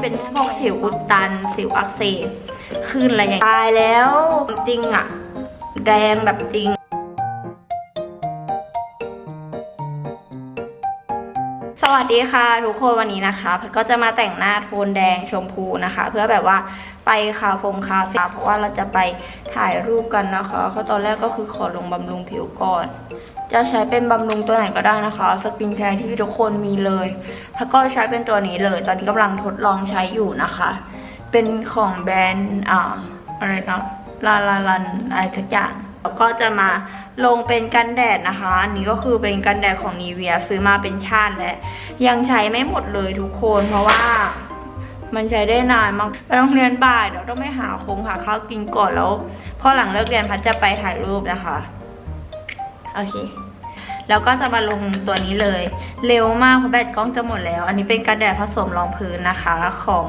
เป็นพวกสิวอุดตัน สิวอักเสบขึ้นอะไรอย่างเงี้ยตายแล้ว จริงอะแดงแบบจริง วัสดีค่ะทุกคนวันนี้นะคะก็จะมาแต่งหน้าโทนแดงชมพูนะคะ เพื่อแบบว่าไปคาเฟงคาเฟ่เพราะว่าเราจะไปถ่ายรูปกันนะคะเขาตอนแรกก็คือขอลงบำรุงผิวก่อน จะใช้เป็นบำรุงตัวไหนก็ได้นะคะสกินแคร์ที่ทุกคนมีเลยพทก็ใช้เป็นตัวนี้เลย ตอนนี้กำลังทดลองใช้อยู่นะคะ เป็นของแบรนด์อ่าอะไรนะลาลาลันอะไรทุกอย่าง ก็จะมาลงเป็นกันแดดนะคะ อันนี้ก็คือเป็นกันแดดของนีเวียซื้อมาเป็นชาติและ ยังใช้ไม่หมดเลยทุกคนเพราะว่ามันใช้ได้นานมากไปโรงเรียนบ่ายเดี๋ยวต้องไปหาคงหาข้าวกินก่อนแล้วพอหลังเลิกเรียนพัดจะไปถ่ายรูปนะคะ โอเค แล้วก็จะมาลงตัวนี้เลย เร็วมากเพราะแบตกล้องจะหมดแล้ว อันนี้เป็นกันแดดผสมรองพื้นนะคะของ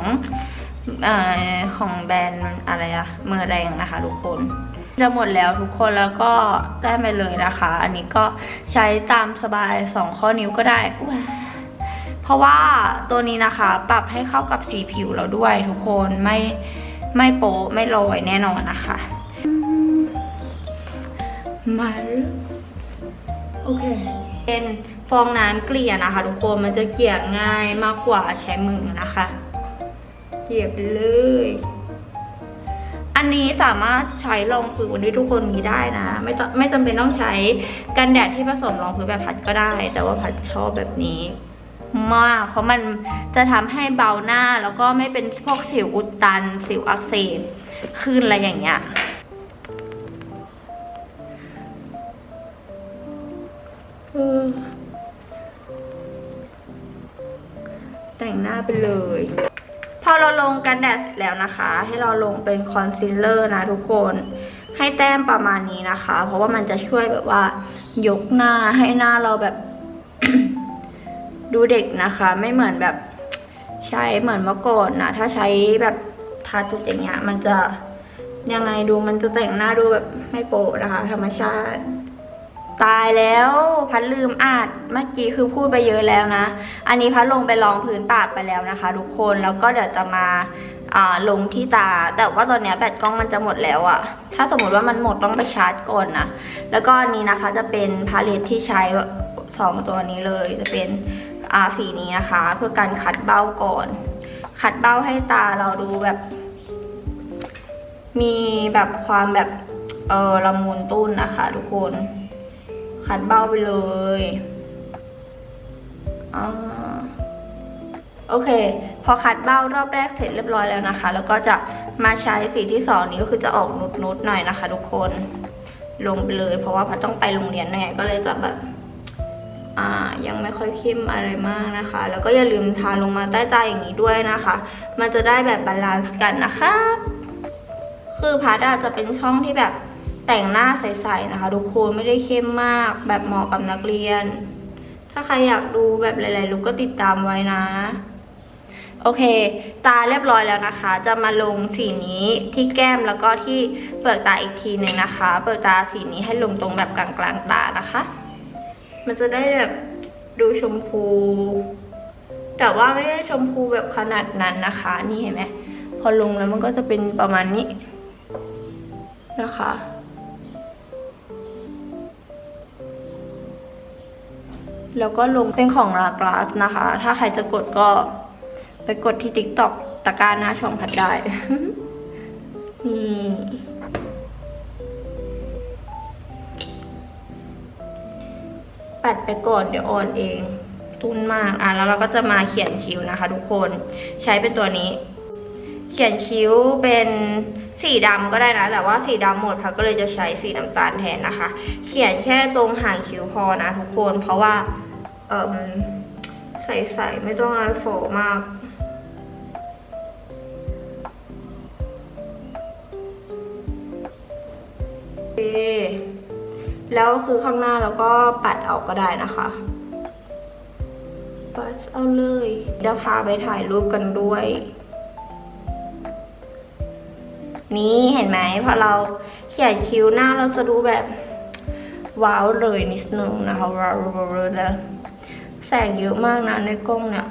เอ่อของแบรนด์อะไรอะเมอร์แรงนะคะทุกคน จะหมดแล้วทุกคนแล้วก็ได้ไปเลยนะคะ อันนี้ก็ใช้ตามสบาย 2 ข้อนิ้วก็ได้ว้าเพราะว่าตัวนี้นะคะ ปรับให้เข้ากับสีผิวเราด้วยทุกคนไม่ไม่โป๊ะไม่โรยแน่นอนนะคะมาโอเค เป็นฟองน้ำเกลี่ยนะคะ ทุกคนมันจะเกลี่ยง่ายมากกว่าใช้มือนะคะ เกลี่ยไปเลย อันนี้สามารถใช้รองพื้นที่ทุกคนมีได้นะ ไม่ต้องไม่จำเป็นต้องใช้กันแดดที่ผสมรองพื้นแบบพัดก็ได้ แต่ว่าพัดชอบแบบนี้มากเพราะมันจะทำให้เบาหน้าแล้วก็ไม่เป็นพวกสิวอุดตัน สิวอักเสบขึ้นอะไรอย่างเงี้ยแต่งหน้าไปเลย อเราลงกันแดดเสร็จแล้วนะคะ ให้เราลงเป็นคอนซีลเลอร์นะทุกคน ให้แต้มประมาณนี้นะคะ เพราะว่ามันจะช่วยแบบว่า ยกหน้าให้หน้าเราแบบ ดูเด็กนะคะ ไม่เหมือนแบบใช้เหมือนเมื่อก่อนนะ ถ้าใช้แบบทาจุดอย่างเงี้ยมันจะยังไงดูมันจะแต่งหน้าดูแบบไม่โป๊ะนะคะ ธรรมชาติ ตายแล้วพัดลืมอาดเมื่อกี้คือพูดไปเยอะแล้วนะ อันนี้พัดลงไปรองพื้นปากไปแล้วนะคะ ทุกคนแล้วก็เดี๋ยวจะมาลงที่ตา แต่ว่าตอนเนี้ยแบตกล้องมันจะหมดแล้วอะถ้าสมมติว่ามันหมดต้องไปชาร์จก่อนนะแล้วก็อันนี้นะคะจะเป็นพาเลตที่ใช้สองตัวนี้เลย จะเป็นอ่าสีนี้นะคะ เพื่อการขัดเบ้าก่อน ขัดเบ้าให้ตาเราดูแบบ มีแบบความแบบเออละมุนตุ้นนะคะ ทุกคน ขัดเบ้าไปเลยอโอเค พอขัดเบ้ารอบแรกเสร็จเรียบร้อยแล้วนะคะ แล้วก็จะมาใช้สีที่สองนี้ก็คือจะออกนุดๆหน่อยนะคะ ทุกคน ลงไปเลย เพราะว่าพัดต้องไปโรงเรียนยังไงก็เลยจะแบบ อ่า ยังไม่ค่อยเข้มอะไรมากนะคะ แล้วก็อย่าลืมทาลงมาใต้ตาอย่างนี้ด้วยนะคะ มันจะได้แบบบาลานซ์กันนะคะ คือพัดอาจจะเป็นช่องที่แบบ แต่งหน้าใสๆนะคะ ทุกคนไม่ได้เข้มมากแบบเหมาะกับนักเรียน ถ้าใครอยากดูแบบหลายๆลุกก็ติดตามไว้นะ โอเค ตาเรียบร้อยแล้วนะคะ จะมาลงสีนี้ที่แก้มแล้วก็ที่เปลือกตาอีกทีหนึ่งนะคะ เปลือกตาสีนี้ให้ลงตรงแบบกลางๆตานะคะ มันจะได้แบบดูชมพู แต่ว่าไม่ได้ชมพูแบบขนาดนั้นนะคะ นี่เห็นไหมพอลงแล้วมันก็จะเป็นประมาณนี้นะคะ แล้วก็ลงเป็นของลากลาสนะคะ ถ้าใครจะกดก็ไปกดที่ TikTok ตะการหน้าช่องพัดได้ นี่ปัดไปก่อนเดี๋ยวออนเอง ตุ้นมากอะแล้วเราก็จะมาเขียนคิ้วนะคะ ทุกคนใช้เป็นตัวนี้ เขียนคิ้วเป็นสีดำก็ได้นะ แต่ว่าสีดำหมดพักก็เลยจะใช้สีน้ำตาลแทนนะคะ เขียนแค่ตรงหางคิ้วพอนะทุกคน เพราะว่า ใสๆไม่ต้องอะไรโฟมากโอเคแล้วคือข้างหน้าเราก็ปัดออกก็ได้นะคะปัดเอาเลยเดี๋ยวพาไปถ่ายรูปกันด้วย นี่เห็นไหมพอเราเขียนคิ้วหน้าเราจะดูแบบว้าวเลยนิดนึงนะคะว้าวเลย แสงเยอะมากนะในกล้องเนี่ย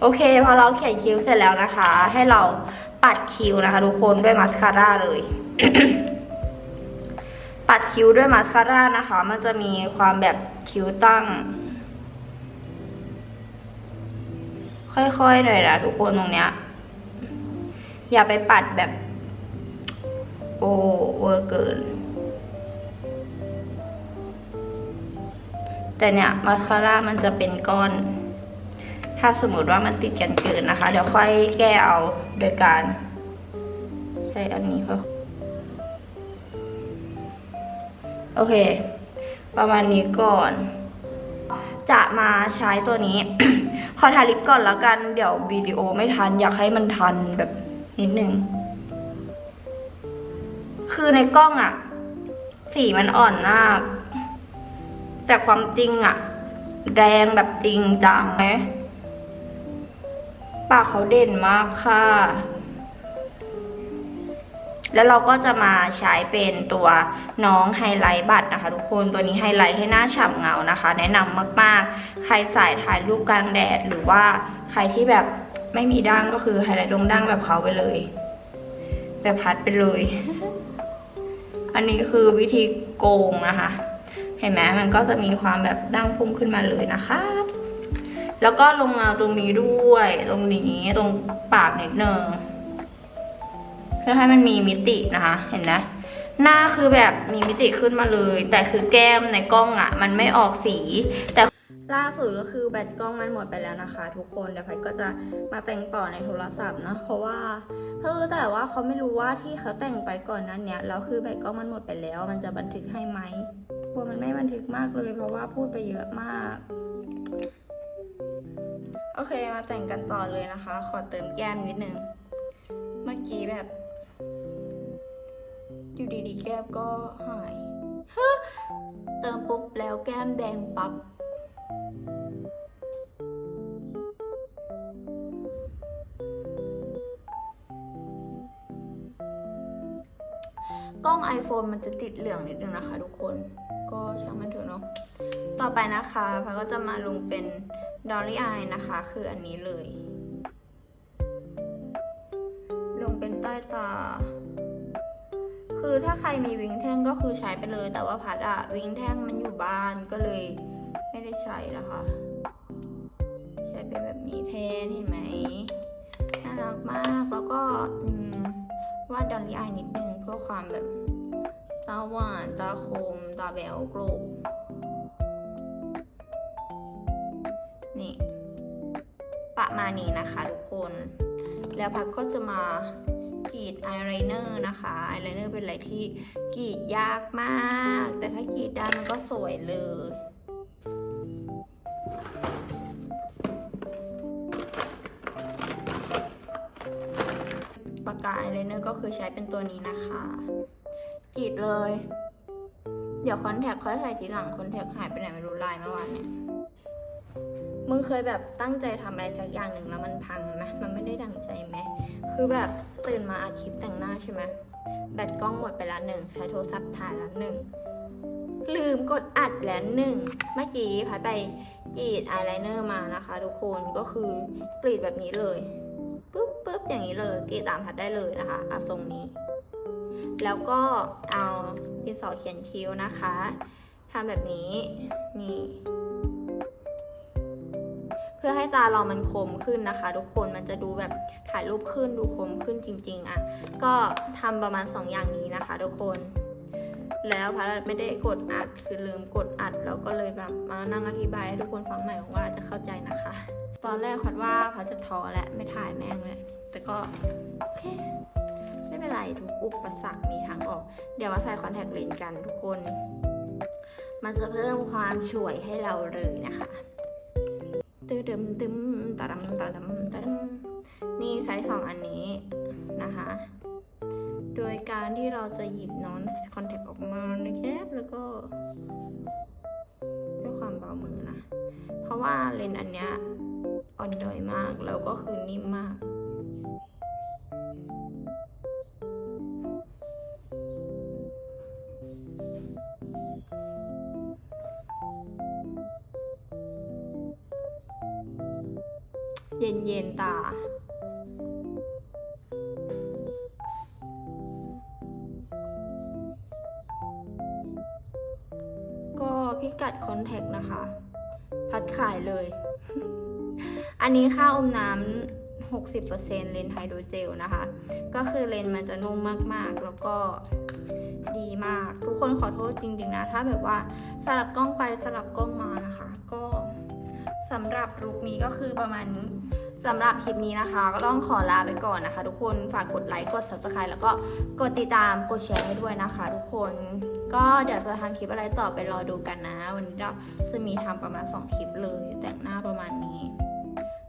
โอเค พอเราเขียนคิ้วเสร็จแล้วนะคะ ให้เราปัดคิ้วนะคะ ทุกคนด้วยมาสคาร่าเลย ปัดคิ้วด้วยมาสคาร่านะคะ มันจะมีความแบบคิ้วตั้ง ค่อยๆหน่อยนะทุกคนตรงเนี้ย อย่าไปปัดแบบ โอ้เวอร์เกิน แต่เนี่ยมาสคาร่ามันจะเป็นก้อน ถ้าสมมติว่ามันติดกันเกินนะคะ เดี๋ยวค่อยแก้เอาโดยการ ใช้อันนี้ค่อยโอเค ประมาณนี้ก่อน จะมาใช้ตัวนี้ ขอทาลิปก่อนแล้วกัน เดี๋ยววิดีโอไม่ทัน อยากให้มันทันแบบนิดนึง คือในกล้องอะสีมันอ่อนมาก แต่ความจริงอะแดงแบบจริงจังไหมปากเขาเด่นมากค่ะ แล้วเราก็จะมาใช้เป็นตัวน้องไฮไลท์บัตรนะคะ ทุกคนตัวนี้ไฮไลท์ให้หน้าฉ่ำเงานะคะ แนะนำมากๆ ใครสายถ่ายรูปกลางแดด หรือว่าใครที่แบบไม่มีดั้งก็คือไฮไลท์ตรงดั้งแบบเขาไปเลย แบบพัดไปเลย อันนี้คือวิธีโกงนะคะ เห็นไหมมันก็จะมีความแบบดั้งพุ่งขึ้นมาเลยนะคะแล้วก็ลงเงาตรงนี้ด้วย ตรงนี้ตรงปากนิดนึงเพื่อให้มันมีมิตินะคะ เห็นไหมหน้าคือแบบมีมิติขึ้นมาเลย แต่คือแก้มในกล้องอะ่ะ มันไม่ออกสี แต่ล่าสุดก็คือแบตกล้องมันหมดไปแล้วนะคะ ทุกคนเดี๋ยวพัดก็จะมาแต่งต่อในโทรศัพท์นะ เพราะว่าเออแต่ว่าเขาไม่รู้ว่าที่เขาแต่งไปก่อนนั้นเนี้ยแล้วคือแบตกล้องมันหมดไปแล้ว มันจะบันทึกให้ไหม กลัวมันไม่บันทึกมากเลย เพราะว่าพูดไปเยอะมาก โอเคมาแต่งกันต่อเลยนะคะ ขอเติมแก้มนิดนึง เมื่อกี้แบบ อยู่ดีๆ แก้มก็หายฮเติมปุ๊บแล้วแก้มแดงปับ๊บกล้อง iPhone มันจะติดเหลืองนิดนึงนะคะทุกคน ก็ช่างมันเถอะเนาะต่อไปนะคะพาก็จะมาลงเป็น Dolly Eye นะคะ คืออันนี้เลย ลงเป็นใต้ตา คือถ้าใครมีวิงแท่งก็คือใช้ไปเลย แต่ว่าพัดอะวิงแท่งมันอยู่บ้านก็เลยไม่ได้ใช้นะคะ ใช้เป็นแบบนี้แทนเห็นไหมน่ารักมากแล้วก็วาดดอลลี่อายนิดนึงเพื่อความแบบาหวานตาคม ตาแบวโกรกนี่ประมาณนี้นะคะทุกคน แล้วพักก็จะมากรีดอายไลเนอร์นะคะอายไลเนอร์เป็นอะไรที่กรีดยากมาก แต่ถ้ากรีดได้มันก็สวยเลยปากกาอายไลเนอร์ก็คือใช้เป็นตัวนี้นะคะ กรีดเลย เดี๋ยวคอนแทคค่อยใส่ทีหลังคอนแทคหายไปไหนไม่รู้ลายเมื่อวานเนี่ย มึงเคยแบบตั้งใจทำอะไรสักอย่างหนึ่งแล้วมันพังไหมมันไม่ได้ดังใจไหม คือแบบตื่นมาอัดคลิปแต่งหน้าใช่ไหมแบตกล้องหมดไปแล้วหนึ่งใช้โทรศัพท์ถ่ายแล้วหนึ่งลืมกดอัดแล้วหนึ่งเมื่อกี้พัดไปกรีดอายไลเนอร์มานะคะ ทุกคนก็คือกรีดแบบนี้เลยปุ๊บปุ๊บอย่างนี้เลยกรีดตามพัดได้เลยนะคะอาทรงนี้ แล้วก็เอาดินสอเขียนคิ้วนะคะทำแบบนี้นี่เพื่อให้ตาเรามันคมขึ้นนะคะ ทุกคนมันจะดูแบบถ่ายรูปขึ้นดูคมขึ้นจริง ๆ อะ ก็ทำประมาณ 2 อย่างนี้นะคะ ทุกคนแล้วพัดไม่ได้กดอัดคือลืมกดอัดแล้วก็เลยแบบมานั่งอธิบายให้ทุกคนฟังใหม่ของว่าจะเข้าใจนะคะ ตอนแรกพัดว่าพัดจะท้อและไม่ถ่ายแม่งเลยแต่ก็ โอเค เป็นไรทุกอุปสรรคมีทางออก เดี๋ยวมาใส่คอนแทคเลนส์กันทุกคน มันจะเพิ่มความช่วยให้เราเลยนะคะตึดึมตึมตะดำตะดำตะดำนี่ใช้สองอันนี้นะคะ โดยการที่เราจะหยิบนอนคอนแทคออกมานะครับแล้วก็ด้วยความเบามือนะ เพราะว่าเลนส์อันเนี้ยอ่อนด้อยมากแล้วก็คือนิ่มมาก เย็นเย็นๆตา ก็พิกัดคอนแทคนะคะ พัดขายเลย อันนี้ค่าอมน้ำ 60%เลนส์ไฮโดรเจลนะคะ ก็คือเลนมันจะนุ่มมากๆ แล้วก็ดีมาก ทุกคนขอโทษจริงๆนะ ถ้าแบบว่าสลับกล้องไปสลับกล้องมานะคะ ก็ สำหรับลุคนี้ก็คือประมาณนี้สำหรับคลิปนี้นะคะ ก็ต้องขอลาไปก่อนนะคะ ทุกคนฝากกดไลค์กด subscribe แล้วก็กดติดตามกดแชร์ให้ด้วยนะคะ ทุกคนก็เดี๋ยวจะทำคลิปอะไรต่อไปรอดูกันนะ วันนี้เราจะมีทำประมาณ 2 คลิปเลย แต่งหน้าประมาณนี้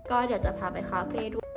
ก็เดี๋ยวจะพาไปคาเฟ่ด้วย